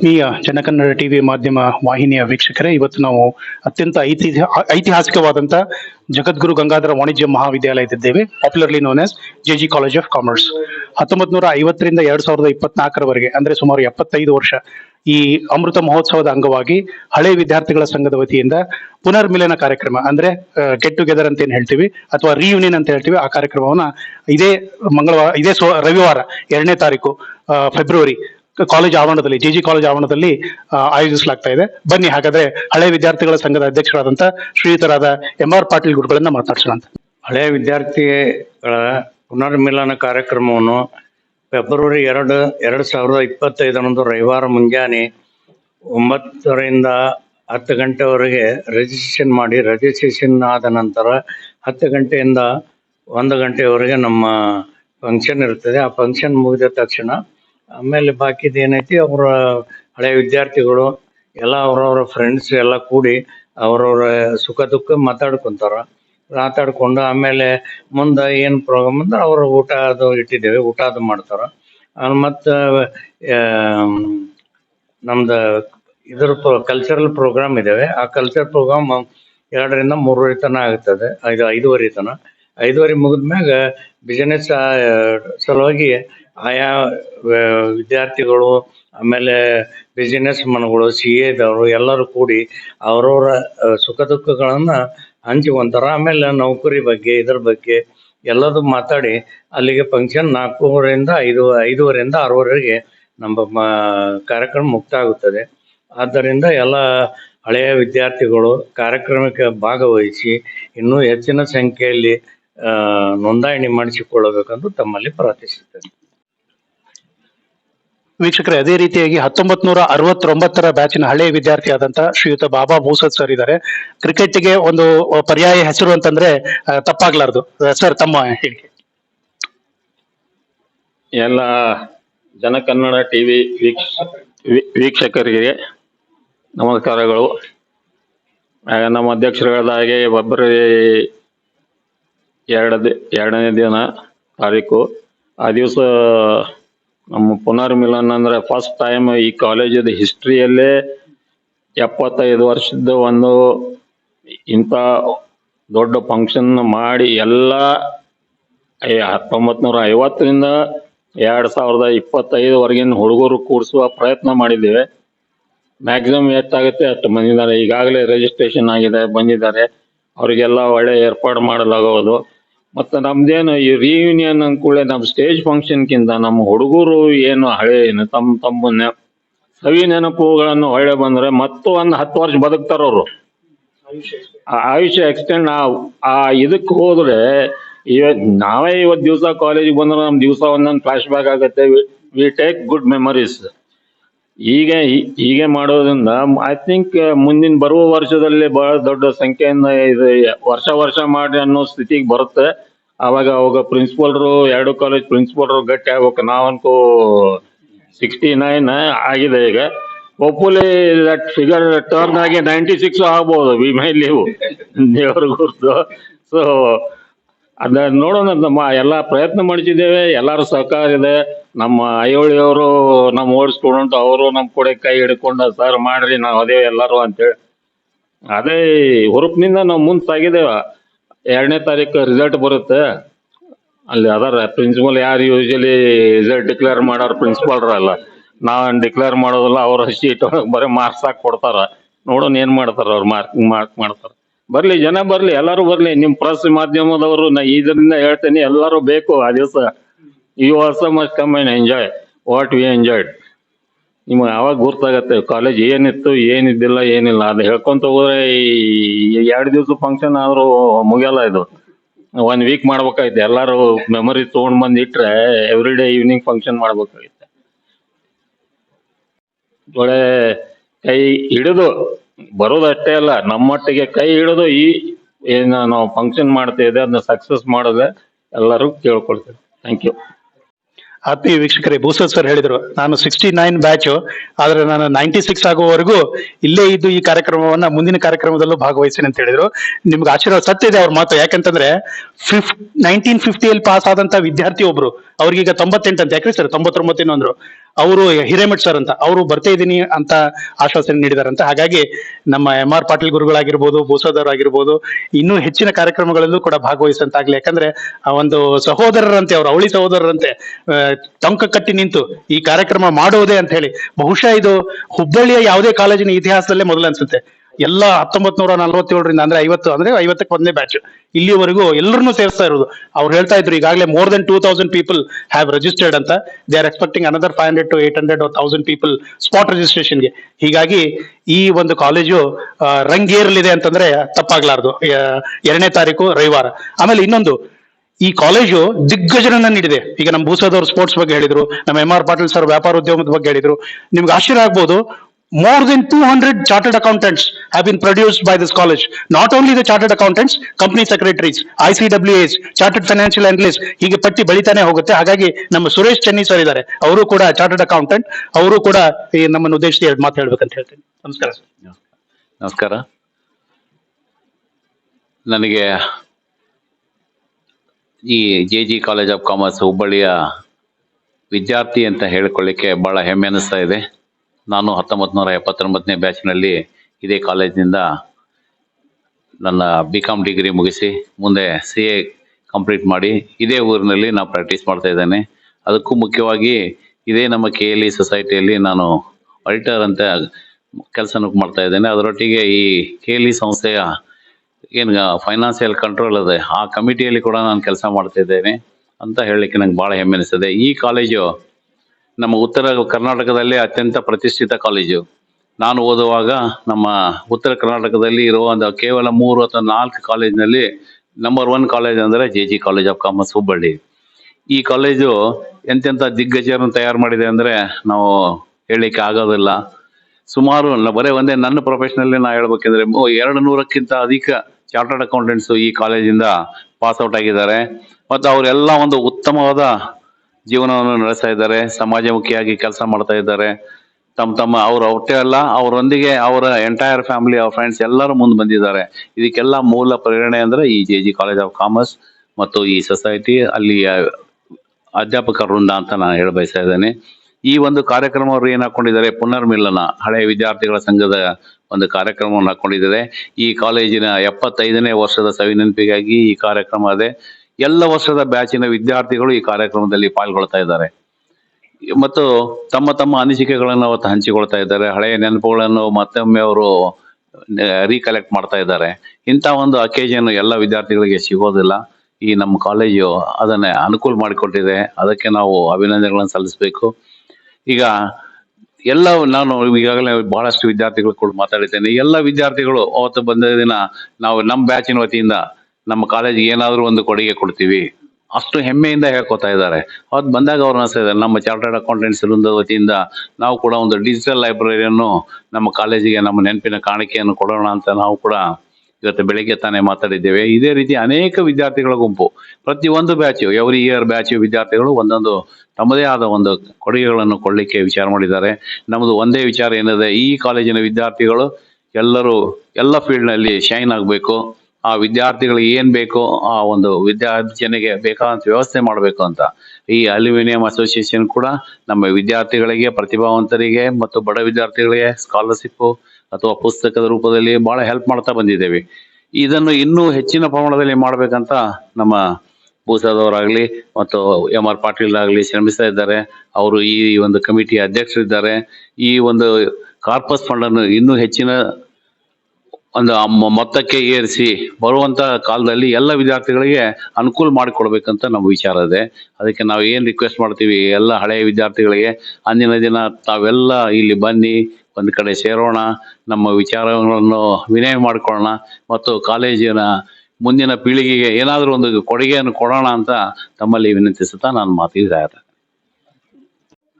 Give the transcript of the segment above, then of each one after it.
ಆತ್ಮೀಯ ಜನಕನ್ನಡ ಟಿವಿ ಮಾಧ್ಯಮ ವಾಹಿನಿಯ ವೀಕ್ಷಕರೇ, ಇವತ್ತು ನಾವು ಅತ್ಯಂತ ಐತಿಹ್ಯ, ಐತಿಹಾಸಿಕವಾದಂತ ಜಗದ್ಗುರು ಗಂಗಾಧರ ವಾಣಿಜ್ಯ ಮಹಾವಿದ್ಯಾಲಯದಿದ್ದೇವೆ popularly known as J G college of commerce ಹತ್ತೊಂಬತ್ ನೂರ ಐವತ್ತರಿಂದ ಎರಡ್ ಸಾವಿರದ ಇಪ್ಪತ್ನಾಲ್ಕರವರೆಗೆ, ಅಂದ್ರೆ ಸುಮಾರು ಎಪ್ಪತ್ತೈದು ವರ್ಷ, ಈ ಅಮೃತ ಮಹೋತ್ಸವದ ಅಂಗವಾಗಿ ಹಳೆ ವಿದ್ಯಾರ್ಥಿಗಳ ಸಂಘದ ವತಿಯಿಂದ ಪುನರ್ಮಿಲನ ಕಾರ್ಯಕ್ರಮ, ಅಂದ್ರೆ ಗೆಟ್ ಟುಗೆದರ್ ಅಂತ ಏನ್ ಹೇಳ್ತೀವಿ, ಅಥವಾ ರಿಯೂನಿಯನ್ ಅಂತ ಹೇಳ್ತೀವಿ, ಆ ಕಾರ್ಯಕ್ರಮವನ್ನ ಇದೇ ಮಂಗಳವಾರ, ಇದೇ ರವಿವಾರ ಎರಡನೇ ತಾರೀಕು ಫೆಬ್ರವರಿ ಕಾಲೇಜ್ ಆವರಣದಲ್ಲಿ ಜಿ ಜಿ ಕಾಲೇಜ್ ಆವರಣದಲ್ಲಿ ಆಯೋಜಿಸಲಾಗ್ತಾ ಇದೆ. ಬನ್ನಿ, ಹಾಗಾದ್ರೆ ಹಳೆ ವಿದ್ಯಾರ್ಥಿಗಳ ಸಂಘದ ಅಧ್ಯಕ್ಷರಾದಂತ ಶ್ರೀಯುತರಾದ ಎಂ ಆರ್ ಪಾಟೀಲ್ ಗುರುಗಳನ್ನ ಮಾತಾಡ್ಸೋಣ ಹಳೆಯ ವಿದ್ಯಾರ್ಥಿಗಳ ಪುನರ್ಮಿಲನ ಕಾರ್ಯಕ್ರಮವನ್ನು ಫೆಬ್ರವರಿ ಎರಡು ಎರಡು ಸಾವಿರದ ಇಪ್ಪತ್ತೈದರಂದು ರವಿವಾರ ಮುಂಜಾನೆ ಒಂಬತ್ತರಿಂದ ಹತ್ತು ಗಂಟೆವರೆಗೆ ರಿಜಿಸ್ಟ್ರೇಷನ್ ಮಾಡಿ ರಿಜಿಸ್ಟ್ರೇಷನ್ ಆದ ನಂತರ ಹತ್ತು ಗಂಟೆಯಿಂದ ಒಂದು ಗಂಟೆವರೆಗೆ ನಮ್ಮ ಫಂಕ್ಷನ್ ಇರ್ತದೆ ಆ ಫಂಕ್ಷನ್ ಮುಗಿದ ತಕ್ಷಣ ಆಮೇಲೆ ಬಾಕಿದ್ ಏನೈತಿ, ಅವರ ಹಳೆ ವಿದ್ಯಾರ್ಥಿಗಳು ಎಲ್ಲ ಅವ್ರವ್ರ ಫ್ರೆಂಡ್ಸ್ ಎಲ್ಲ ಕೂಡಿ ಅವ್ರವ್ರ ಸುಖ ದುಃಖ ಮಾತಾಡ್ಕೊಂತಾರ. ಮಾತಾಡ್ಕೊಂಡು ಆಮೇಲೆ ಮುಂದೆ ಏನು ಪ್ರೋಗ್ರಾಮ್ ಅಂದ್ರೆ ಅವ್ರ ಊಟ ಅದು ಇಟ್ಟಿದ್ದೇವೆ, ಊಟ ಅದು ಮಾಡ್ತಾರ. ಮತ್ತು ನಮ್ದು ಇದ್ರ ಕಲ್ಚರಲ್ ಪ್ರೋಗ್ರಾಮ್ ಇದಾವೆ. ಆ ಕಲ್ಚರ್ ಪ್ರೋಗ್ರಾಮ್ ಎರಡರಿಂದ ಮೂರುವರೆ ತನ ಆಗ್ತದೆ, ಐದು, ಐದುವರೆ ತನ. ಐದುವರೆ ಮುಗಿದ್ಮ್ಯಾಗ ಬಿಸಿನೆಸ್ ಸಲುವಾಗಿ ಆಯಾ ವಿದ್ಯಾರ್ಥಿಗಳು, ಆಮೇಲೆ ಬಿಸಿನೆಸ್ ಮನ್ಗಳು ಸಿ ಎದವರು ಎಲ್ಲರೂ ಕೂಡಿ ಅವರವರ ಸುಖ ದುಃಖಗಳನ್ನು ಹಂಚಿಕೊಂತಾರ ಆಮೇಲೆ ನೌಕರಿ ಬಗ್ಗೆ, ಇದ್ರ ಬಗ್ಗೆ ಎಲ್ಲದೂ ಮಾತಾಡಿ ಅಲ್ಲಿಗೆ ಫಂಕ್ಷನ್ ನಾಲ್ಕೂವರೆಯಿಂದ ಐದು, ಐದೂವರೆಯಿಂದ ಆರೂವರೆಗೆ ನಮ್ಮ ಕಾರ್ಯಕ್ರಮ ಮುಕ್ತ ಆಗುತ್ತದೆ ಆದ್ದರಿಂದ ಎಲ್ಲ ಹಳೆಯ ವಿದ್ಯಾರ್ಥಿಗಳು ಕಾರ್ಯಕ್ರಮಕ್ಕೆ ಭಾಗವಹಿಸಿ ಇನ್ನೂ ಹೆಚ್ಚಿನ ಸಂಖ್ಯೆಯಲ್ಲಿ ನೋಂದಣಿ ಮಾಡಿಸಿಕೊಳ್ಳಬೇಕೆಂದು ತಮ್ಮಲ್ಲಿ ಪ್ರಾರ್ಥಿಸುತ್ತೇನೆ. ವೀಕ್ಷಕರೇ, ಅದೇ ರೀತಿಯಾಗಿ ಹತ್ತೊಂಬತ್ ನೂರ ಅರವತ್ತೊಂಬತ್ತರ ಬ್ಯಾಚಿನ ಹಳೆಯ ವಿದ್ಯಾರ್ಥಿ ಆದಂತಹ ಶ್ರೀಯುತ ಬಾಬಾ ಭೂಸತ್ ಸರ್ ಇದ್ದಾರೆ ಕ್ರಿಕೆಟ್ಗೆ ಒಂದು ಪರ್ಯಾಯ ಹೆಸರು ಅಂತಂದ್ರೆ ತಪ್ಪಾಗ್ಲಾರ್ದು. ಸರ್ ತಮ್ಮ ಹೇಳಿಕೆ ಎಲ್ಲ ಜನಕನ್ನಡ ಟಿ ವಿ ವೀಕ್ಷ ವೀಕ್ಷಕರಿಗೆ ನಮಸ್ಕಾರಗಳು. ನಮ್ಮ ಅಧ್ಯಕ್ಷರುಗಳಾದ ಹಾಗೆ ಫೆಬ್ರವರಿ ಎರಡು ಎರಡನೇ ದಿನ ತಾರೀಕು. ಆ ದಿವಸ ನಮ್ಮ ಪುನರ್ಮಿಲನ ಅಂದ್ರೆ ಫಸ್ಟ್ ಟೈಮ್ ಈ ಕಾಲೇಜದ ಹಿಸ್ಟ್ರಿಯಲ್ಲೇ ಎಪ್ಪತ್ತೈದು ವರ್ಷದ ಒಂದು ಇಂಥ ದೊಡ್ಡ ಫಂಕ್ಷನ್ ಮಾಡಿ ಎಲ್ಲ ಹತ್ತೊಂಬತ್ತು ನೂರ ಐವತ್ತರಿಂದ ಎರಡು ಸಾವಿರದ ಇಪ್ಪತ್ತೈದವರೆಗಿನ ಹುಡುಗರು ಕೂಡಿಸುವ ಪ್ರಯತ್ನ ಮಾಡಿದ್ದೇವೆ. ಮ್ಯಾಕ್ಸಿಮಮ್ ಎಷ್ಟಾಗುತ್ತೆ ಅಷ್ಟು ಬಂದಿದ್ದಾರೆ. ಈಗಾಗಲೇ ರಿಜಿಸ್ಟ್ರೇಷನ್ ಆಗಿದೆ, ಬಂದಿದ್ದಾರೆ. ಅವರಿಗೆಲ್ಲ ಒಳ್ಳೆ ಏರ್ಪಾಡು ಮಾಡಲಾಗುವುದು. ಮತ್ತು ನಮ್ದೇನು ಈ ರಿಯೂನಿಯನ್ ಅಂದ್ಕೂಡಲೇ ನಮ್ಮ ಸ್ಟೇಜ್ ಫಂಕ್ಷನ್ಗಿಂತ ನಮ್ಮ ಹುಡುಗರು ಏನು ಹಳೆ ಏನು ತಮ್ಮ ತಮ್ಮ ಸವಿ ನೆನಪುಗಳನ್ನು ಹೊಳೆ ಬಂದರೆ ಮತ್ತು ಒಂದು ಹತ್ತು ವರ್ಷ ಬದುಕ್ತಾರವ್ರು ಆಯುಷ್ಯ ಎಕ್ಸ್ಟೆಂಡ್ ಆ ಆ ಇದಕ್ಕೆ ಹೋದ್ರೆ ಇವತ್ ನಾವೇ ಇವತ್ತು ದಿವಸ ಕಾಲೇಜಿಗೆ ಬಂದ್ರೆ ನಮ್ಮ ದಿವಸ ಒಂದೊಂದು ಫ್ಲಾಶ್ ಬ್ಯಾಕ್ ಆಗುತ್ತೆ ವಿ ಟೇಕ್ ಗುಡ್ ಮೆಮರೀಸ್ ಹೀಗೆ ಹೀಗೆ ಮಾಡೋದ್ರಿಂದ ಐ ಥಿಂಕ್ ಮುಂದಿನ ಬರುವ ವರ್ಷದಲ್ಲಿ ಬಹಳ ದೊಡ್ಡ ಸಂಖ್ಯೆಯಿಂದ ಇದು ವರ್ಷ ವರ್ಷ ಮಾಡಿ ಅನ್ನೋ ಸ್ಥಿತಿಗೆ ಬರುತ್ತೆ. ಅವಾಗ ಅವಾಗ ಪ್ರಿನ್ಸಿಪಲ್ರು ಎರಡು ಕಾಲೇಜ್ ಪ್ರಿನ್ಸಿಪಲ್ರು ಗಟ್ಟಿ ಆಗ್ಬೇಕು. ನಾವಂತೂ ಸಿಕ್ಸ್ಟಿ ನೈನ್ ಆಗಿದೆ ಈಗ. ಒಪ್ಪುಲಿ ದಟ್ ಫಿಗರ್ ಟರ್ನ್ ಆಗಿ ನೈಂಟಿ ಸಿಕ್ಸ್ ಆಗ್ಬೋದು ವಿ ಮೈ ಲೀವ್ ದೇವ್ರ ಗುರ್ತು. ಸೊ ಅದ ನೋಡೋಣ ಎಲ್ಲ ಪ್ರಯತ್ನ ಮಾಡಿಸಿದ್ದೇವೆ ಎಲ್ಲರೂ ಸಹಕಾರ ಇದೆ ನಮ್ಮ ಐಹೊಳಿಯವರು ನಮ್ಮ ಓಲ್ಡ್ ಸ್ಟೂಡೆಂಟ್ ಅವರು ನಮ್ಮ ಕೂಡ ಕೈ ಹಿಡ್ಕೊಂಡು, ಸರ್, ಮಾಡ್ರಿ, ನಾವು ಅದೇ ಎಲ್ಲರೂ ಅಂತೇಳಿ. ಅದೇ ಹುರುಪಿನಿಂದ ನಾವು ಮುಂದೆ ಸಾಗಿದ್ದೇವೆ ಎರಡನೇ ತಾರೀಕು ರಿಸಲ್ಟ್ ಬರುತ್ತೆ. ಅಲ್ಲಿ ಅದಾರ ಪ್ರಿನ್ಸಿಪಲ್ ಯಾರು ಯೂಶಲಿ ರಿಸಲ್ಟ್ ಡಿಕ್ಲೇರ್ ಮಾಡೋರು ಪ್ರಿನ್ಸಿಪಾಲ್ರಲ್ಲ ನಾವೇನು ಡಿಕ್ಲೇರ್ ಮಾಡೋದಿಲ್ಲ, ಅವ್ರ ಶೀಟ್ ಬರೀ ಮಾರ್ಕ್ಸ್ ಹಾಕಿ ಕೊಡ್ತಾರ. ನೋಡೋಣ ಏನು ಮಾಡ್ತಾರೆ ಅವ್ರು ಮಾರ್ಕ್ ಮಾರ್ಕ್ ಮಾಡ್ತಾರೆ. ಬರಲಿ, ಜನ ಬರಲಿ, ಎಲ್ಲರೂ ಬರಲಿ. ನಿಮ್ಮ ಪ್ರೆಸ್ ಮಾಧ್ಯಮದವರು, ನಾ ಇದರಿಂದ ಹೇಳ್ತೇನೆ, ಎಲ್ಲರೂ ಬೇಕು ಆ ದಿವಸ. ಈ ವರ್ಷ must come and enjoy what we enjoyed ನಿಮ್ಗೆ ಯಾವಾಗ ಗುರ್ತಾಗತ್ತೆ ಕಾಲೇಜ್ ಏನಿತ್ತು, ಏನಿದ್ದಿಲ್ಲ, ಏನಿಲ್ಲ. ಅದು ಹೇಳ್ಕೊಂತ ಹೋದ್ರೆ ಈ ಎರಡು ದಿವಸ ಫಂಕ್ಷನ್ ಆದರೂ ಮುಗಿಯಲ್ಲ ಇದು. ಒನ್ ವೀಕ್ ಮಾಡ್ಬೇಕಾಯ್ತು. ಎಲ್ಲರೂ ಮೆಮೊರಿ ತೊಗೊಂಡ್ ಬಂದು ಇಟ್ಟರೆ ಎವ್ರಿ ಡೇ ಈವ್ನಿಂಗ್ ಫಂಕ್ಷನ್ ಮಾಡ್ಬೇಕಾಗಿತ್ತು. ಒಳ್ಳೆ ಕೈ ಹಿಡಿದು ಬರೋದಷ್ಟೇ ಅಲ್ಲ, ನಮ್ಮೊಟ್ಟಿಗೆ ಕೈ ಹಿಡಿದು ಈ ಏನು ನಾವು ಫಂಕ್ಷನ್ ಮಾಡ್ತಾ ಅದನ್ನ ಸಕ್ಸಸ್ ಮಾಡೋದೇ ಎಲ್ಲರೂ ಕೇಳ್ಕೊಳ್ತೇವೆ ಥ್ಯಾಂಕ್ ಯು ಆತ್ಮೀಯ ವೀಕ್ಷಕರೇ ಭೂಸತ್ ಸರ್ ಹೇಳಿದ್ರು, ನಾನು ಸಿಕ್ಸ್ಟಿ ನೈನ್ ಬ್ಯಾಚ್ ಆದ್ರೆ ನಾನು ನೈಂಟಿ ಸಿಕ್ಸ್ ಆಗುವವರೆಗೂ ಇಲ್ಲೇ ಇದ್ದು ಈ ಕಾರ್ಯಕ್ರಮವನ್ನ, ಮುಂದಿನ ಕಾರ್ಯಕ್ರಮದಲ್ಲೂ ಭಾಗವಹಿಸ್ತೇನೆ ಅಂತ ಹೇಳಿದ್ರು. ನಿಮ್ಗೆ ಆಶೀರ್ವಾದ ಸತ್ಯ ಇದೆ ಅವ್ರ ಮಾತು, ಯಾಕಂತಂದ್ರೆ ಫಿಫ್ ನೈನ್ಟೀನ್ ಫಿಫ್ಟಿಯಲ್ಲಿ ಪಾಸ್ ಆದಂತ ವಿದ್ಯಾರ್ಥಿ ಒಬ್ರು, ಅವ್ರಿಗೀಗ ತೊಂಬತ್ತೆಂಟು ಅಂತ, ಯಾಕ್ರಿ ಸರ್ ತೊಂಬತ್ತೊಂಬತ್ತೇನು ಅಂದ್ರು. ಅವರು ಹಿರೇಮಠ್ ಸರ್ ಅಂತ, ಅವರು ಬರ್ತಾ ಇದ್ದೀನಿ ಅಂತ ಆಶ್ವಾಸನೆ ನೀಡಿದಾರಂತ ಹಾಗಾಗಿ ನಮ್ಮ ಎಂ ಆರ್ ಪಾಟೀಲ್ ಗುರುಗಳಾಗಿರ್ಬೋದು ಭೂಸೋದರ್ ಆಗಿರ್ಬೋದು, ಇನ್ನೂ ಹೆಚ್ಚಿನ ಕಾರ್ಯಕ್ರಮಗಳಲ್ಲೂ ಕೂಡ ಭಾಗವಹಿಸಂತಾಗ್ಲಿ ಯಾಕಂದ್ರೆ ಆ ಒಂದು ಸಹೋದರರಂತೆ, ಅವರು ಅವಳಿ ಸಹೋದರರಂತೆ ಟೊಂಕ ಕಟ್ಟಿ ನಿಂತು ಈ ಕಾರ್ಯಕ್ರಮ ಮಾಡುವುದೇ ಅಂತ ಹೇಳಿ. ಬಹುಶಃ ಇದು ಹುಬ್ಬಳ್ಳಿಯ ಯಾವುದೇ ಕಾಲೇಜಿನ ಇತಿಹಾಸದಲ್ಲೇ ಮೊದಲು ಅನ್ಸುತ್ತೆ. ಎಲ್ಲ ಹತ್ತೊಂಬತ್ ನೂರ ನಲ್ವತ್ತೇಳರಿಂದ ಅಂದ್ರೆ ಐವತ್ತು, ಅಂದ್ರೆ ಐವತ್ತಕ್ಕೆ ಒಂದನೇ ಬ್ಯಾಚ್ ಇಲ್ಲಿವರೆಗೂ ಎಲ್ಲರನ್ನೂ ಸೇರಿಸ್ತಾ ಇರೋದು. ಅವ್ರು ಹೇಳ್ತಾ ಇದ್ರು, ಈಗಾಗಲೇ more than two thousand people have registered ಅಂತ. They are expecting another five hundred to eight hundred thousand people spot ರಿಜಿಸ್ಟ್ರೇಷನ್ಗೆ ಹೀಗಾಗಿ ಈ ಒಂದು ಕಾಲೇಜು ರಂಗೇರಲಿದೆ ಅಂತಂದ್ರೆ ತಪ್ಪಾಗ್ಲಾರ್ದು. ಎರಡನೇ ತಾರೀಕು ರವಿವಾರ. ಆಮೇಲೆ ಇನ್ನೊಂದು ಈ ಕಾಲೇಜು ದಿಗ್ಗಜರನ್ನ ನೀಡಿದೆ. ಈಗ ನಮ್ಮ ಭೂಸದವ್ರು ಸ್ಪೋರ್ಟ್ಸ್ ಬಗ್ಗೆ ಹೇಳಿದ್ರು, ನಮ್ಮ ಎಂ ಆರ್ ಪಾಟೀಲ್ ಸರ್ ವ್ಯಾಪಾರ ಉದ್ಯಮದ ಬಗ್ಗೆ ಹೇಳಿದ್ರು. ನಿಮ್ಗೆ ಆಶ್ಚರ್ಯ ಆಗ್ಬೋದು more than two hundred chartered accountants have been produced by this college not only the chartered accountants company secretaries I C W S chartered financial analyst ಹೀಗೆ ಪಟ್ಟಿ ಬೆಳಿತಾನೆ ಹೋಗುತ್ತೆ. ಹಾಗಾಗಿ ನಮ್ಮ ಸುರೇಶ್ ಚೆನ್ನಿ ಸರ್ ಇದ್ದಾರೆ. ಅವರು ಕೂಡ ಚಾರ್ಟರ್ಡ್ ಅಕೌಂಟೆಂಟ್ ಅವರು ಕೂಡ ಈ ನಮ್ಮನ್ನು ಉದ್ದೇಶಿಸಿ ಎರಡು ಮಾತು ಹೇಳ್ಬೇಕಂತ ಹೇಳ್ತೀನಿ. ನಮಸ್ಕಾರ ನಮಸ್ಕಾರ. ನನಗೆ ಈ J G college of commerce ಹುಬ್ಬಳ್ಳಿಯ ವಿದ್ಯಾರ್ಥಿ ಅಂತ ಹೇಳಿಕೊಳ್ಳಿಕ್ಕೆ ಭಾಳ ಹೆಮ್ಮೆ ಅನಿಸ್ತಾ ಇದೆ. ನಾನು ಹತ್ತೊಂಬತ್ತು ನೂರ ಎಪ್ಪತ್ತೊಂಬತ್ತನೇ ಬ್ಯಾಚ್ನಲ್ಲಿ ಇದೇ ಕಾಲೇಜಿನಿಂದ ನನ್ನ ಬಿ ಕಾಮ್ ಡಿಗ್ರಿ ಮುಗಿಸಿ ಮುಂದೆ ಸಿ ಎ ಕಂಪ್ಲೀಟ್ ಮಾಡಿ ಇದೇ ಊರಿನಲ್ಲಿ ನಾನು ಪ್ರಾಕ್ಟೀಸ್ ಮಾಡ್ತಾ ಇದ್ದೇನೆ. ಅದಕ್ಕೂ ಮುಖ್ಯವಾಗಿ ಇದೇ ನಮ್ಮ ಕೆ ಎಲ್ ಇ ಸೊಸೈಟಿಯಲ್ಲಿ ನಾನು ಆಡಿಟರ್ ಅಂತ ಕೆಲಸನೂ ಮಾಡ್ತಾ ಇದ್ದೇನೆ. ಅದರೊಟ್ಟಿಗೆ ಈ ಕೆ ಎಲ್ ಇ ಸಂಸ್ಥೆಯ ಏನು ಫೈನಾನ್ಸಿಯಲ್ ಕಂಟ್ರೋಲ್ ಇದೆ ಆ ಕಮಿಟಿಯಲ್ಲಿ ಕೂಡ ನಾನು ಕೆಲಸ ಮಾಡ್ತಾ ಇದ್ದೇನೆ ಅಂತ ಹೇಳಲಿಕ್ಕೆ ನಂಗೆ ಭಾಳ ಹೆಮ್ಮೆ ಅನಿಸ್ತದೆ. ಈ ಕಾಲೇಜು ನಮ್ಮ ಉತ್ತರ ಕರ್ನಾಟಕದಲ್ಲಿ ಅತ್ಯಂತ ಪ್ರತಿಷ್ಠಿತ ಕಾಲೇಜು ನಾನು ಓದುವಾಗ ನಮ್ಮ ಉತ್ತರ ಕರ್ನಾಟಕದಲ್ಲಿ ಇರುವ ಕೇವಲ ಮೂರು ಅಥವಾ ನಾಲ್ಕು ಕಾಲೇಜಿನಲ್ಲಿ ನಂಬರ್ ಒನ್ ಕಾಲೇಜ್ ಅಂದರೆ J G college of commerce Hubballi ಈ ಕಾಲೇಜು ಎಂತೆಂಥ ದಿಗ್ಗಜರನ್ನು ತಯಾರು ಮಾಡಿದೆ ಅಂದರೆ ನಾವು ಹೇಳಲಿಕ್ಕೆ ಆಗೋದಿಲ್ಲ. ಸುಮಾರು ಬರೇ ಒಂದೇ ನನ್ನ ಪ್ರೊಫೆಷನಲ್ಲಿ ನಾ ಹೇಳ್ಬೇಕಂದ್ರೆ ಎರಡು ನೂರಕ್ಕಿಂತ ಅಧಿಕ ಚಾರ್ಟರ್ಡ್ ಅಕೌಂಟೆಂಟ್ಸ್ ಈ ಕಾಲೇಜಿಂದ ಪಾಸ್ ಔಟ್ ಆಗಿದ್ದಾರೆ. ಮತ್ತು ಅವರೆಲ್ಲ ಒಂದು ಉತ್ತಮವಾದ ಜೀವನವನ್ನು ನಡೆಸ್ತಾ ಇದ್ದಾರೆ, ಸಮಾಜಮುಖಿಯಾಗಿ ಕೆಲಸ ಮಾಡ್ತಾ ಇದ್ದಾರೆ. ತಮ್ಮ ತಮ್ಮ, ಅವ್ರ ಹೊಟ್ಟೆ ಅಲ್ಲ, ಅವರೊಂದಿಗೆ ಅವರ ಎಂಟೈರ್ ಫ್ಯಾಮಿಲಿ ಅವ್ರ ಫ್ರೆಂಡ್ಸ್ ಎಲ್ಲರೂ ಮುಂದೆ ಬಂದಿದ್ದಾರೆ. ಇದಕ್ಕೆಲ್ಲ ಮೂಲ ಪ್ರೇರಣೆ ಅಂದರೆ ಈ J G college of commerce ಮತ್ತು ಈ ಸೊಸೈಟಿ ಅಲ್ಲಿ, ಅಧ್ಯಾಪಕ ವೃಂದ ಅಂತ ನಾನು ಹೇಳ ಬಯಸ್ತಾ ಇದ್ದೇನೆ. ಈ ಒಂದು ಕಾರ್ಯಕ್ರಮ ಅವರು ಏನು ಹಾಕೊಂಡಿದ್ದಾರೆ ಪುನರ್ಮಿಲನ, ಹಳೆಯ ವಿದ್ಯಾರ್ಥಿಗಳ ಸಂಘದ ಒಂದು ಕಾರ್ಯಕ್ರಮವನ್ನು ಹಾಕೊಂಡಿದ್ದಾರೆ. ಈ ಕಾಲೇಜಿನ ಎಪ್ಪತ್ತೈದನೇ ವರ್ಷದ ಸವಿನೆನಪಿಗಾಗಿ ಈ ಕಾರ್ಯಕ್ರಮ ಇದೆ ಎಲ್ಲ ವರ್ಷದ ಬ್ಯಾಚಿನ ವಿದ್ಯಾರ್ಥಿಗಳು ಈ ಕಾರ್ಯಕ್ರಮದಲ್ಲಿ ಪಾಲ್ಗೊಳ್ತಾ ಇದ್ದಾರೆ. ಮತ್ತು ತಮ್ಮ ತಮ್ಮ ಅನಿಸಿಕೆಗಳನ್ನು ಅವತ್ತು ಹಂಚಿಕೊಳ್ತಾ ಇದ್ದಾರೆ. ಹಳೆಯ ನೆನಪುಗಳನ್ನು ಮತ್ತೊಮ್ಮೆ ಅವರು ರೀಕಲೆಕ್ಟ್ ಮಾಡ್ತಾ ಇದ್ದಾರೆ. ಇಂಥ ಒಂದು ಅಕೇಜನ್ ಎಲ್ಲ ವಿದ್ಯಾರ್ಥಿಗಳಿಗೆ ಸಿಗೋದಿಲ್ಲ. ಈ ನಮ್ಮ ಕಾಲೇಜು ಅದನ್ನೇ ಅನುಕೂಲ ಮಾಡಿಕೊಟ್ಟಿದೆ. ಅದಕ್ಕೆ ನಾವು ಅಭಿನಂದನೆಗಳನ್ನು ಸಲ್ಲಿಸಬೇಕು. ಈಗ ಎಲ್ಲ ನಾನು ಈಗಾಗಲೇ ಬಹಳಷ್ಟು ವಿದ್ಯಾರ್ಥಿಗಳು ಕೂಡ ಮಾತಾಡಿದ್ದೇನೆ. ಎಲ್ಲ ವಿದ್ಯಾರ್ಥಿಗಳು ಅವತ್ತು ಬಂದ ದಿನ ನಾವು ನಮ್ಮ ಬ್ಯಾಚಿನ ವತಿಯಿಂದ ನಮ್ಮ ಕಾಲೇಜಿಗೆ ಏನಾದರೂ ಒಂದು ಕೊಡುಗೆ ಕೊಡ್ತೀವಿ. ಅಷ್ಟು ಹೆಮ್ಮೆಯಿಂದ ಹೇಳ್ಕೊತಾ ಇದ್ದಾರೆ. ಅವತ್ತು ಬಂದಾಗ ಅವ್ರು ಅನಿಸ್ತಾ ಇದ್ದಾರೆ, ನಮ್ಮ ಚಾರ್ಟರ್ಡ್ ಅಕೌಂಟೆಂಟ್ಸ್ ವೃಂದದ ವತಿಯಿಂದ ನಾವು ಕೂಡ ಒಂದು ಡಿಜಿಟಲ್ ಲೈಬ್ರರಿಯನ್ನು ನಮ್ಮ ಕಾಲೇಜಿಗೆ ನಮ್ಮ ನೆನಪಿನ ಕಾಣಿಕೆಯನ್ನು ಕೊಡೋಣ ಅಂತ ನಾವು ಕೂಡ ಇವತ್ತು ಬೆಳಿಗ್ಗೆ ತಾನೇ ಮಾತಾಡಿದ್ದೇವೆ. ಇದೇ ರೀತಿ ಅನೇಕ ವಿದ್ಯಾರ್ಥಿಗಳ ಗುಂಪು. ಪ್ರತಿಯೊಂದು ಬ್ಯಾಚ್ ಎವ್ರಿ ಇಯರ್ ಬ್ಯಾಚ್ ವಿದ್ಯಾರ್ಥಿಗಳು ಒಂದೊಂದು ತಮ್ಮದೇ ಆದ ಒಂದು ಕೊಡುಗೆಗಳನ್ನು ಕೊಡಲಿಕ್ಕೆ ವಿಚಾರ ಮಾಡಿದ್ದಾರೆ. ನಮ್ಮದು ಒಂದೇ ವಿಚಾರ ಏನಿದೆ ಈ ಕಾಲೇಜಿನ ವಿದ್ಯಾರ್ಥಿಗಳು ಎಲ್ಲರೂ ಎಲ್ಲ ಫೀಲ್ಡ್ನಲ್ಲಿ ಶೈನ್ ಆಗಬೇಕು. ಆ ವಿದ್ಯಾರ್ಥಿಗಳಿಗೆ ಏನ್ ಬೇಕೋ ಆ ಒಂದು ವಿದ್ಯಾರ್ಜನೆಗೆ ಬೇಕಾದಂಥ ವ್ಯವಸ್ಥೆ ಮಾಡಬೇಕು ಅಂತ. ಈ ಅಲ್ಯೂಮಿನಿಯಂ ಅಸೋಸಿಯೇಷನ್ ಕೂಡ ನಮ್ಮ ವಿದ್ಯಾರ್ಥಿಗಳಿಗೆ, ಪ್ರತಿಭಾವಂತರಿಗೆ ಮತ್ತು ಬಡ ವಿದ್ಯಾರ್ಥಿಗಳಿಗೆ ಸ್ಕಾಲರ್ಶಿಪ್ ಅಥವಾ ಪುಸ್ತಕದ ರೂಪದಲ್ಲಿ ಬಹಳ ಹೆಲ್ಪ್ ಮಾಡ್ತಾ ಬಂದಿದ್ದೇವೆ. ಇದನ್ನು ಇನ್ನೂ ಹೆಚ್ಚಿನ ಪ್ರಮಾಣದಲ್ಲಿ ಮಾಡಬೇಕಂತ ನಮ್ಮ ಭೂಸಾದವರಾಗಲಿ ಮತ್ತು ಎಂ ಆರ್ ಪಾಟೀಲ್ ಆಗಲಿ ಶ್ರಮಿಸ್ತಾ ಇದ್ದಾರೆ. ಅವರು ಈ ಒಂದು ಕಮಿಟಿಯ ಅಧ್ಯಕ್ಷರಿದ್ದಾರೆ. ಈ ಒಂದು ಕಾರ್ಪಸ್ ಫಂಡನ್ನು ಇನ್ನೂ ಹೆಚ್ಚಿನ ಒಂದು ಮೊತ್ತಕ್ಕೆ ಏರಿಸಿ ಬರುವಂತ ಕಾಲದಲ್ಲಿ ಎಲ್ಲ ವಿದ್ಯಾರ್ಥಿಗಳಿಗೆ ಅನುಕೂಲ ಮಾಡಿಕೊಡ್ಬೇಕಂತ ನಮ್ಮ ವಿಚಾರ ಇದೆ. ಅದಕ್ಕೆ ನಾವು ಏನು ರಿಕ್ವೆಸ್ಟ್ ಮಾಡ್ತೀವಿ, ಎಲ್ಲ ಹಳೆಯ ವಿದ್ಯಾರ್ಥಿಗಳಿಗೆ, ಅಂದಿನ ದಿನ ತಾವೆಲ್ಲ ಇಲ್ಲಿ ಬನ್ನಿ ಒಂದ್ ಕಡೆ ಸೇರೋಣ, ನಮ್ಮ ವಿಚಾರಗಳನ್ನು ವಿನಯ ಮಾಡಿಕೊಳ್ಳೋಣ ಮತ್ತು ಕಾಲೇಜಿನ ಮುಂದಿನ ಪೀಳಿಗೆಗೆ ಏನಾದರೂ ಒಂದು ಕೊಡುಗೆಯನ್ನು ಕೊಡೋಣ ಅಂತ ತಮ್ಮಲ್ಲಿ ವಿನಂತಿಸುತ್ತಾ ನಾನು ಮಾತಿದ್ದಾರೆ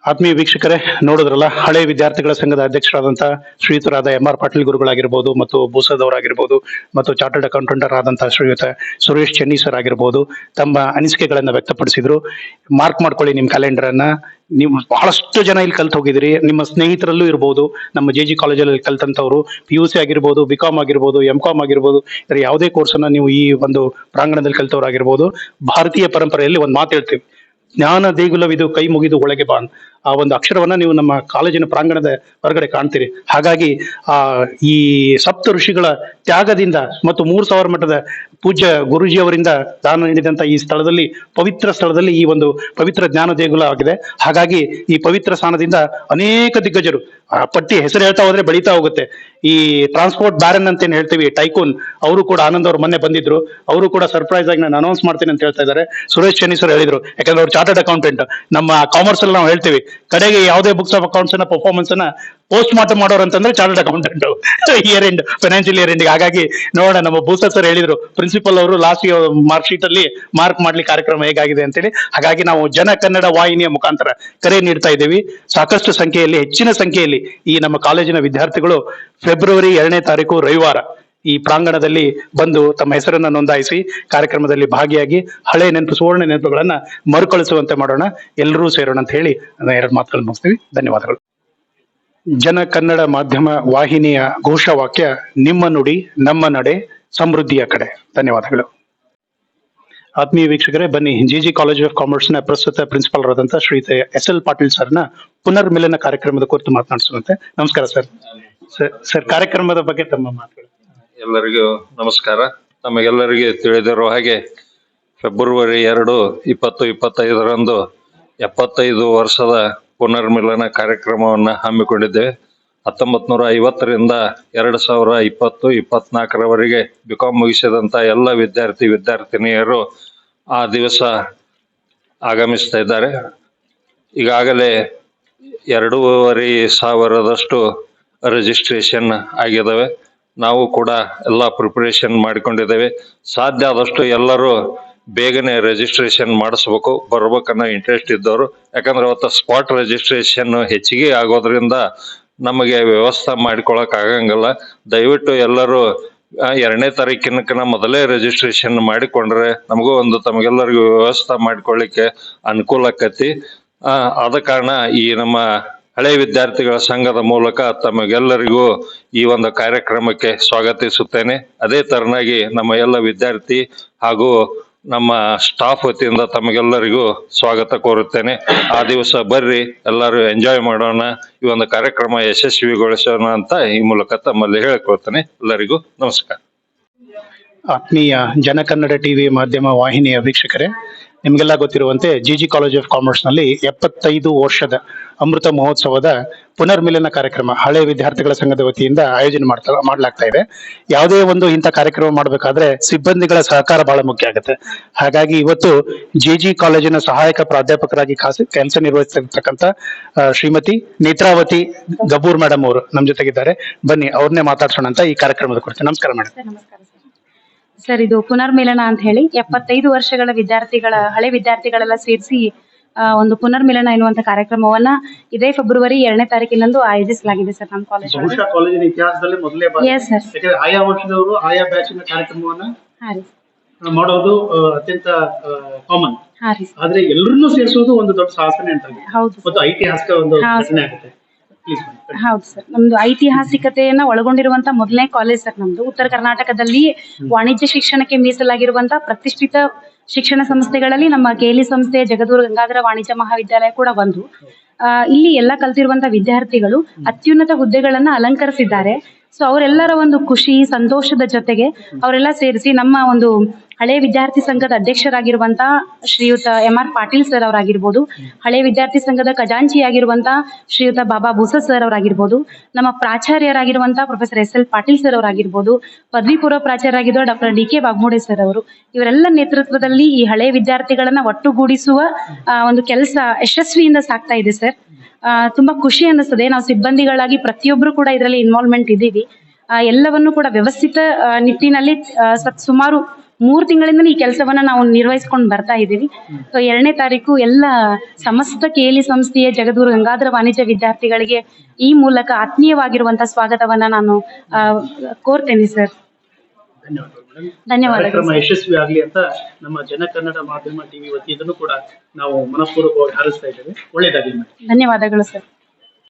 ಆತ್ಮೀಯ ವೀಕ್ಷಕರೇ, ನೋಡಿದ್ರಲ್ಲ, ಹಳೆ ವಿದ್ಯಾರ್ಥಿಗಳ ಸಂಘದ ಅಧ್ಯಕ್ಷರಾದಂತಹ ಶ್ರೀಯುತರಾದ ಎಂ ಆರ್ ಪಾಟೀಲ್ ಗುರುಗಳಾಗಿರ್ಬೋದು ಮತ್ತು ಭೂಸದವರಾಗಿರ್ಬೋದು ಮತ್ತು ಚಾರ್ಟರ್ಡ್ ಅಕೌಂಟೆಂಟರ್ ಆದಂತಹ ಶ್ರೀಯುತ ಸುರೇಶ್ ಚೆನ್ನಿ ಸರ್ ಆಗಿರ್ಬೋದು, ತಮ್ಮ ಅನಿಸಿಕೆಗಳನ್ನ ವ್ಯಕ್ತಪಡಿಸಿದ್ರು. ಮಾರ್ಕ್ ಮಾಡ್ಕೊಳ್ಳಿ ನಿಮ್ಮ ಕ್ಯಾಲೆಂಡರ್ ಅನ್ನ. ನೀವು ಬಹಳಷ್ಟು ಜನ ಇಲ್ಲಿ ಕಲ್ತು ಹೋಗಿದ್ರಿ ನಿಮ್ಮ ಸ್ನೇಹಿತರಲ್ಲೂ ಇರ್ಬೋದು, ನಮ್ಮ ಜೆ ಜಿ ಕಾಲೇಜಲ್ಲಿ ಕಲ್ತಂತವ್ರು ಪಿ ಯು ಸಿ ಆಗಿರ್ಬೋದು ಬಿ ಕಾಮ್ ಆಗಿರ್ಬೋದು ಎಂ ಕಾಮ್ ಆಗಿರ್ಬೋದು ಯಾವುದೇ ಯಾವುದೇ ಕೋರ್ಸನ್ನ ನೀವು ಈ ಒಂದು ಪ್ರಾಂಗಣದಲ್ಲಿ ಕಲ್ತವ್ರಾಗಿರ್ಬೋದು. ಭಾರತೀಯ ಪರಂಪರೆಯಲ್ಲಿ ಒಂದು ಮಾತು ಹೇಳ್ತೀವಿ. ಜ್ಞಾನ ದೇಗುಲವಿದು ಕೈ ಮುಗಿದು ಒಳಗೆ ಬಾ. ಆ ಒಂದು ಅಕ್ಷರವನ್ನ ನೀವು ನಮ್ಮ ಕಾಲೇಜಿನ ಪ್ರಾಂಗಣದ ಹೊರಗಡೆ ಕಾಣ್ತೀರಿ. ಹಾಗಾಗಿ ಆ ಈ ಸಪ್ತ ಋಷಿಗಳ ತ್ಯಾಗದಿಂದ ಮತ್ತು ಮೂರು ಸಾವಿರ ಮಠದ ಪೂಜ್ಯ ಗುರುಜಿಯವರಿಂದ ದಾನ ನೀಡಿದಂತ ಈ ಸ್ಥಳದಲ್ಲಿ, ಪವಿತ್ರ ಸ್ಥಳದಲ್ಲಿ ಈ ಒಂದು ಪವಿತ್ರ ಜ್ಞಾನ ದೇಗುಲ ಆಗಿದೆ. ಹಾಗಾಗಿ ಈ ಪವಿತ್ರ ಸ್ಥಾನದಿಂದ ಅನೇಕ ದಿಗ್ಗಜರು, ಆ ಪಟ್ಟಿ ಹೆಸರು ಹೇಳ್ತಾ ಹೋದ್ರೆ ಬೆಳೀತಾ ಹೋಗುತ್ತೆ. ಈ ಟ್ರಾನ್ಸ್ಪೋರ್ಟ್ ಬ್ಯಾರನ್ ಅಂತ ಏನ್ ಹೇಳ್ತೀವಿ ಟೈಕೂನ್ ಅವರು ಕೂಡ ಆನಂದ್ ಅವ್ರು ಮೊನ್ನೆ ಬಂದಿದ್ರು. ಅವರು ಕೂಡ ಸರ್ಪ್ರೈಸ್ ಆಗಿ ನಾನು ಅನೌನ್ಸ್ ಮಾಡ್ತೀನಿ ಅಂತ ಹೇಳ್ತಾ ಇದ್ದಾರೆ. ಸುರೇಶ್ ಸರ್ ಹೇಳಿದ್ರು. ಯಾಕಂದ್ರೆ ಅವ್ರು ಚಾರ್ಟರ್ಡ್ ಅಕೌಂಟೆಂಟ್ ನಮ್ಮ ಕಾಮರ್ಸ್ ಅಲ್ಲಿ ನಾವು ಹೇಳ್ತೀವಿ ಕಡೆಗೆ ಯಾವುದೇ ಬುಕ್ಸ್ ಆಫ್ ಅಕೌಂಟ್ಸ್ನ ಪರ್ಫಾರ್ಮೆನ್ಸ್ನ ಪೋಸ್ಟ್ ಮಾರ್ಟಮ್ ಮಾಡೋರು ಅಂತಂದ್ರೆ chartered accountant year end financial year end ಹಾಗಾಗಿ ನೋಡೋಣ, ನಮ್ಮ ಭೂಸ ಸರ್ ಹೇಳಿದ್ರು ಪ್ರಿನ್ಸಿಪಲ್ ಅವರು ಲಾಸ್ಟ್ ಮಾರ್ಕ್ ಶೀಟ್ ಅಲ್ಲಿ ಮಾರ್ಕ್ ಮಾಡ್ಲಿ ಕಾರ್ಯಕ್ರಮ ಹೇಗಾಗಿದೆ ಅಂತೇಳಿ. ಹಾಗಾಗಿ ನಾವು ಜನ ಕನ್ನಡ ವಾಹಿನಿಯ ಮುಖಾಂತರ ಕರೆ ನೀಡ್ತಾ ಇದ್ದೀವಿ. ಸಾಕಷ್ಟು ಸಂಖ್ಯೆಯಲ್ಲಿ, ಹೆಚ್ಚಿನ ಸಂಖ್ಯೆಯಲ್ಲಿ ಈ ನಮ್ಮ ಕಾಲೇಜಿನ ವಿದ್ಯಾರ್ಥಿಗಳು ಫೆಬ್ರವರಿ ಎರಡನೇ ತಾರೀಕು, ರವಿವಾರ ಈ ಪ್ರಾಂಗಣದಲ್ಲಿ ಬಂದು ತಮ್ಮ ಹೆಸರನ್ನ ನೋಂದಾಯಿಸಿ ಕಾರ್ಯಕ್ರಮದಲ್ಲಿ ಭಾಗಿಯಾಗಿ ಹಳೆ ನೆನಪು, ಸುವರ್ಣ ನೆನಪುಗಳನ್ನ ಮರುಕಳಿಸುವಂತೆ ಮಾಡೋಣ. ಎಲ್ಲರೂ ಸೇರೋಣ ಅಂತ ಹೇಳಿ ಎರಡು ಮಾತುಗಳನ್ನು ಮುಗಿಸ್ತೀವಿ. ಧನ್ಯವಾದಗಳು. ಜನ ಕನ್ನಡ ಮಾಧ್ಯಮ ವಾಹಿನಿಯ ಘೋಷವಾಕ್ಯ, ನಿಮ್ಮ ನುಡಿ, ನಮ್ಮ ನಡೆ, ಸಮೃದ್ಧಿಯ ಕಡೆ. ಧನ್ಯವಾದಗಳು. ಆತ್ಮೀಯ ವೀಕ್ಷಕರೇ, ಬನ್ನಿ. ಜಿ ಜಿ ಕಾಲೇಜ್ ಆಫ್ ಕಾಮರ್ಸ್ನ ಪ್ರಸ್ತುತ ಪ್ರಿನ್ಸಿಪಾಲ್ ಆದಂತಹ ಶ್ರೀ ಎಸ್ ಎಲ್ ಪಾಟೀಲ್ ಸರ್ನ ಪುನರ್ಮಿಲನ ಕಾರ್ಯಕ್ರಮದ ಕುರಿತು ಮಾತನಾಡಿಸುವಂತೆ. ನಮಸ್ಕಾರ ಸರ್ ಸರ್, ಕಾರ್ಯಕ್ರಮದ ಬಗ್ಗೆ ತಮ್ಮ ಮಾತುಗಳು. ಎಲ್ಲರಿಗೂ ನಮಸ್ಕಾರ. ನಮಗೆಲ್ಲರಿಗೆ ತಿಳಿದಿರುವ ಹಾಗೆ ಫೆಬ್ರವರಿ ಎರಡು ಇಪ್ಪತ್ತು ಇಪ್ಪತ್ತೈದರಂದು ಎಪ್ಪತ್ತೈದು ವರ್ಷದ ಪುನರ್ಮಿಲನ ಕಾರ್ಯಕ್ರಮವನ್ನು ಹಮ್ಮಿಕೊಂಡಿದ್ದೇವೆ. ಹತ್ತೊಂಬತ್ ನೂರ ಐವತ್ತರಿಂದ ಎರಡು ಸಾವಿರ ಇಪ್ಪತ್ತು ಇಪ್ಪತ್ನಾಲ್ಕರವರೆಗೆ ಬಿಕಾಂ ಮುಗಿಸಿದಂಥ ಎಲ್ಲ ವಿದ್ಯಾರ್ಥಿ ವಿದ್ಯಾರ್ಥಿನಿಯರು ಆ ದಿವಸ ಆಗಮಿಸ್ತಾ ಇದ್ದಾರೆ. ಈಗಾಗಲೇ ಎರಡೂವರೆ ಸಾವಿರದಷ್ಟು ರಿಜಿಸ್ಟ್ರೇಷನ್ ಆಗಿದ್ದಾವೆ ನಾವು ಕೂಡ ಎಲ್ಲ ಪ್ರಿಪರೇಷನ್ ಮಾಡಿಕೊಂಡಿದ್ದೇವೆ. ಸಾಧ್ಯ ಆದಷ್ಟು ಎಲ್ಲರೂ ಬೇಗನೆ ರಿಜಿಸ್ಟ್ರೇಷನ್ ಮಾಡಿಸ್ಬೇಕು. ಬರ್ಬೇಕನ್ನೋ ಇಂಟ್ರೆಸ್ಟ್ ಇದ್ದವರು. ಯಾಕಂದ್ರೆ ಅವತ್ತು ಸ್ಪಾಟ್ ರಿಜಿಸ್ಟ್ರೇಷನ್ ಹೆಚ್ಚಿಗೆ ಆಗೋದ್ರಿಂದ ನಮಗೆ ವ್ಯವಸ್ಥೆ ಮಾಡ್ಕೊಳಕ್ ಆಗಂಗಿಲ್ಲ. ದಯವಿಟ್ಟು ಎಲ್ಲರೂ ಎರಡನೇ ತಾರೀಕಿನಕನ ಮೊದಲೇ ರಿಜಿಸ್ಟ್ರೇಷನ್ ಮಾಡಿಕೊಂಡ್ರೆ ನಮಗೂ ಒಂದು ತಮಗೆಲ್ಲರಿಗೂ ವ್ಯವಸ್ಥೆ ಮಾಡ್ಕೊಳ್ಳಿಕ್ಕೆ ಅನುಕೂಲ ಆಕತಿ. ಆದ ಕಾರಣ ಈ ನಮ್ಮ ಹಳೆ ವಿದ್ಯಾರ್ಥಿಗಳ ಸಂಘದ ಮೂಲಕ ತಮಗೆಲ್ಲರಿಗೂ ಈ ಒಂದು ಕಾರ್ಯಕ್ರಮಕ್ಕೆ ಸ್ವಾಗತಿಸುತ್ತೇನೆ. ಅದೇ ತರನಾಗಿ ನಮ್ಮ ಎಲ್ಲ ವಿದ್ಯಾರ್ಥಿ ಹಾಗೂ ನಮ್ಮ ಸ್ಟಾಫ್ ವತಿಯಿಂದ ತಮಗೆಲ್ಲರಿಗೂ ಸ್ವಾಗತ ಕೋರುತ್ತೇನೆ. ಆ ದಿವಸ ಬರ್ರಿ, ಎಲ್ಲರೂ ಎಂಜಾಯ್ ಮಾಡೋಣ, ಈ ಒಂದು ಕಾರ್ಯಕ್ರಮ ಯಶಸ್ವಿಗೊಳಿಸೋಣ ಅಂತ ಈ ಮೂಲಕ ತಮ್ಮಲ್ಲಿ ಹೇಳಿಕೊಳ್ತೇನೆ. ಎಲ್ಲರಿಗೂ ನಮಸ್ಕಾರ. ಆತ್ಮೀಯ ಜನಕನ್ನಡ ಟಿವಿ ಮಾಧ್ಯಮ ವಾಹಿನಿಯ ವೀಕ್ಷಕರೇ ನಿಮಗೆಲ್ಲ ಗೊತ್ತಿರುವಂತೆ ಜಿ ಜಿ ಕಾಲೇಜ್ ಆಫ್ ಕಾಮರ್ಸ್ನಲ್ಲಿ ಎಪ್ಪತ್ತೈದು ವರ್ಷದ ಅಮೃತ ಮಹೋತ್ಸವದ ಪುನರ್ಮಿಲನ ಕಾರ್ಯಕ್ರಮ ಹಳೆ ವಿದ್ಯಾರ್ಥಿಗಳ ಸಂಘದ ವತಿಯಿಂದ ಆಯೋಜನೆ ಮಾಡ್ತಾ, ಮಾಡಲಾಗ್ತಾ ಇದೆ. ಯಾವುದೇ ಒಂದು ಇಂಥ ಕಾರ್ಯಕ್ರಮ ಮಾಡಬೇಕಾದ್ರೆ ಸಿಬ್ಬಂದಿಗಳ ಸಹಕಾರ ಬಹಳ ಮುಖ್ಯ ಆಗುತ್ತೆ. ಹಾಗಾಗಿ ಇವತ್ತು ಜೆ ಜಿ ಕಾಲೇಜಿನ ಸಹಾಯಕ ಪ್ರಾಧ್ಯಾಪಕರಾಗಿ ಖಾಸಗಿ ಕೆಲಸ ನಿರ್ವಹಿಸಿರ್ತಕ್ಕಂಥ ಶ್ರೀಮತಿ ನೇತ್ರಾವತಿ ಗಬೂರ್ ಮೇಡಮ್ ಅವರು ನಮ್ಮ ಜೊತೆಗಿದ್ದಾರೆ. ಬನ್ನಿ, ಅವ್ರನ್ನೇ ಮಾತಾಡ್ಸೋಣ ಅಂತ ಈ ಕಾರ್ಯಕ್ರಮದ ಕುರಿತು. ನಮಸ್ಕಾರ ಮೇಡಮ್ ಸರ್ ಇದು ಪುನರ್ಮಿಲನ ಅಂತ ಹೇಳಿ ಎಪ್ಪತ್ತೈದು ವರ್ಷಗಳ ವಿದ್ಯಾರ್ಥಿಗಳ ಹಳೆ ವಿದ್ಯಾರ್ಥಿಗಳೆಲ್ಲ ಸೇರಿಸಿ ಒಂದು ಪುನರ್ಮಿಲನ ಎನ್ನುವಂತ ಕಾರ್ಯಕ್ರಮವನ್ನ ಇದೇ ಫೆಬ್ರವರಿ ಎರಡನೇ ತಾರೀಕಿನಂದು ಆಯೋಜಿಸಲಾಗಿದೆ ಸರ್ ನಮ್ಮ ಕಾಲೇಜ್ ಬಹುಶಃ ಕಾಲೇಜಿನ ಇತಿಹಾಸದಲ್ಲಿ ಮೊದಲೇ ಬಾರಿ. ಎಸ್ ಸರ್ ಯಾಕಂದ್ರೆ ಆಯಾ ವರ್ಷದವರು ಆಯಾ ಬ್ಯಾಚಿನ ಕಾರ್ಯಕ್ರಮವನ್ನ ಹಾ ರೀ. ಮಾಡೋದು ಆ, ಅತ್ಯಂತ ಕಾಮನ್ ಹಾ ರೀ ಆದ್ರೆ ಎಲ್ಲರನ್ನೂ ಸೇರಿಸೋದು ಒಂದು ದೊಡ್ಡ ಸಾಧನೆ ಅಂತ ಹೌದು. ಮತ್ತು ಐತಿಹಾಸಿಕ ಒಂದು ಹಾ, ಘಟನೆ ಆಗುತ್ತೆ. ಹೌದು ಸರ್. ನಮ್ದು ಐತಿಹಾಸಿಕತೆಯನ್ನ ಒಳಗೊಂಡಿರುವಂತ ಮೊದಲನೇ ಕಾಲೇಜ್ ಸರ್ ನಮ್ದು. ಉತ್ತರ ಕರ್ನಾಟಕದಲ್ಲಿ ವಾಣಿಜ್ಯ ಶಿಕ್ಷಣಕ್ಕೆ ಮೀಸಲಾಗಿರುವಂತ ಪ್ರತಿಷ್ಠಿತ ಶಿಕ್ಷಣ ಸಂಸ್ಥೆಗಳಲ್ಲಿ ನಮ್ಮ ಕೇಲಿ ಸಂಸ್ಥೆ ಜಗದೂರು ಗಂಗಾಧರ ವಾಣಿಜ್ಯ ಮಹಾವಿದ್ಯಾಲಯ ಕೂಡ ಒಂದು. ಆ, ಇಲ್ಲಿ ಎಲ್ಲ ಕಲ್ತಿರುವಂತಹ ವಿದ್ಯಾರ್ಥಿಗಳು ಅತ್ಯುನ್ನತ ಹುದ್ದೆಗಳನ್ನ ಅಲಂಕರಿಸಿದ್ದಾರೆ. ಸೊ ಅವರೆಲ್ಲರ ಒಂದು ಖುಷಿ ಸಂತೋಷದ ಜೊತೆಗೆ ಅವರೆಲ್ಲ ಸೇರಿಸಿ ನಮ್ಮ ಒಂದು ಹಳೆ ವಿದ್ಯಾರ್ಥಿ ಸಂಘದ ಅಧ್ಯಕ್ಷರಾಗಿರುವಂತ ಶ್ರೀಯುತ ಎಂ ಆರ್ ಪಾಟೀಲ್ ಸರ್ ಅವರಾಗಿರ್ಬೋದು, ಹಳೆ ವಿದ್ಯಾರ್ಥಿ ಸಂಘದ ಖಜಾಂಚಿಯಾಗಿರುವಂತಹ ಶ್ರೀಯುತ ಬಾಬಾ ಬೂಸ ಸರ್ ಅವರಾಗಿರ್ಬೋದು, ನಮ್ಮ ಪ್ರಾಚಾರ್ಯರಾಗಿರುವಂತ professor S L Patil sir ಅವರಾಗಿರ್ಬೋದು, ಪದವಿ ಪೂರ್ವ ಪ್ರಾಚಾರ್ಯರಾಗಿರುವ doctor D K Bagmode sir ಅವರು, ಇವರೆಲ್ಲ ನೇತೃತ್ವದಲ್ಲಿ ಈ ಹಳೆ ವಿದ್ಯಾರ್ಥಿಗಳನ್ನ ಒಟ್ಟುಗೂಡಿಸುವ ಒಂದು ಕೆಲಸ ಯಶಸ್ವಿಯಿಂದ ಸಾಕ್ತಾ ಇದೆ ಸರ್. ತುಂಬಾ ಖುಷಿ ಅನ್ನಿಸ್ತದೆ. ನಾವು ಸಿಬ್ಬಂದಿಗಳಾಗಿ ಪ್ರತಿಯೊಬ್ಬರು ಕೂಡ ಇದರಲ್ಲಿ ಇನ್ವಾಲ್ವ್ಮೆಂಟ್ ಇದ್ದೀವಿ. ಎಲ್ಲವನ್ನು ಕೂಡ ವ್ಯವಸ್ಥಿತ ನಿಟ್ಟಿನಲ್ಲಿ ಸುಮಾರು ಮೂರು ತಿಂಗಳಿಂದ ಈ ಕೆಲಸವನ್ನ ನಾವು ನಿರ್ವಹಿಸ್ಕೊಂಡು ಬರ್ತಾ ಇದ್ದೀವಿ. ಸೊ ಎರಡನೇ ತಾರೀಕು ಎಲ್ಲ ಸಮಸ್ತ ಕೇಲಿ ಸಂಸ್ಥೆಯ ಜಗದೂರು ಗಂಗಾಧರ ವಾಣಿಜ್ಯ ವಿದ್ಯಾರ್ಥಿಗಳಿಗೆ ಈ ಮೂಲಕ ಆತ್ಮೀಯವಾಗಿರುವಂತಹ ಸ್ವಾಗತವನ್ನ ನಾನು ಕೋರ್ತೇನೆ ಸರ್ ಕಾರ್ಯಕ್ರಮ ಯಶಸ್ವಿ ಆಗಲಿ ಅಂತ ನಮ್ಮ ಜನ ಕನ್ನಡ ಮಾಧ್ಯಮ ಟಿವಿ ವತಿಯಿಂದನೂ ಕೂಡ ನಾವು ಮನಪೂರ್ವಕವಾಗಿ ಹಾರಿಸ್ತಾ ಇದ್ದೇವೆ. ಒಳ್ಳೆಯದಾಗಲಿ ಧನ್ಯವಾದಗಳು ಸರ್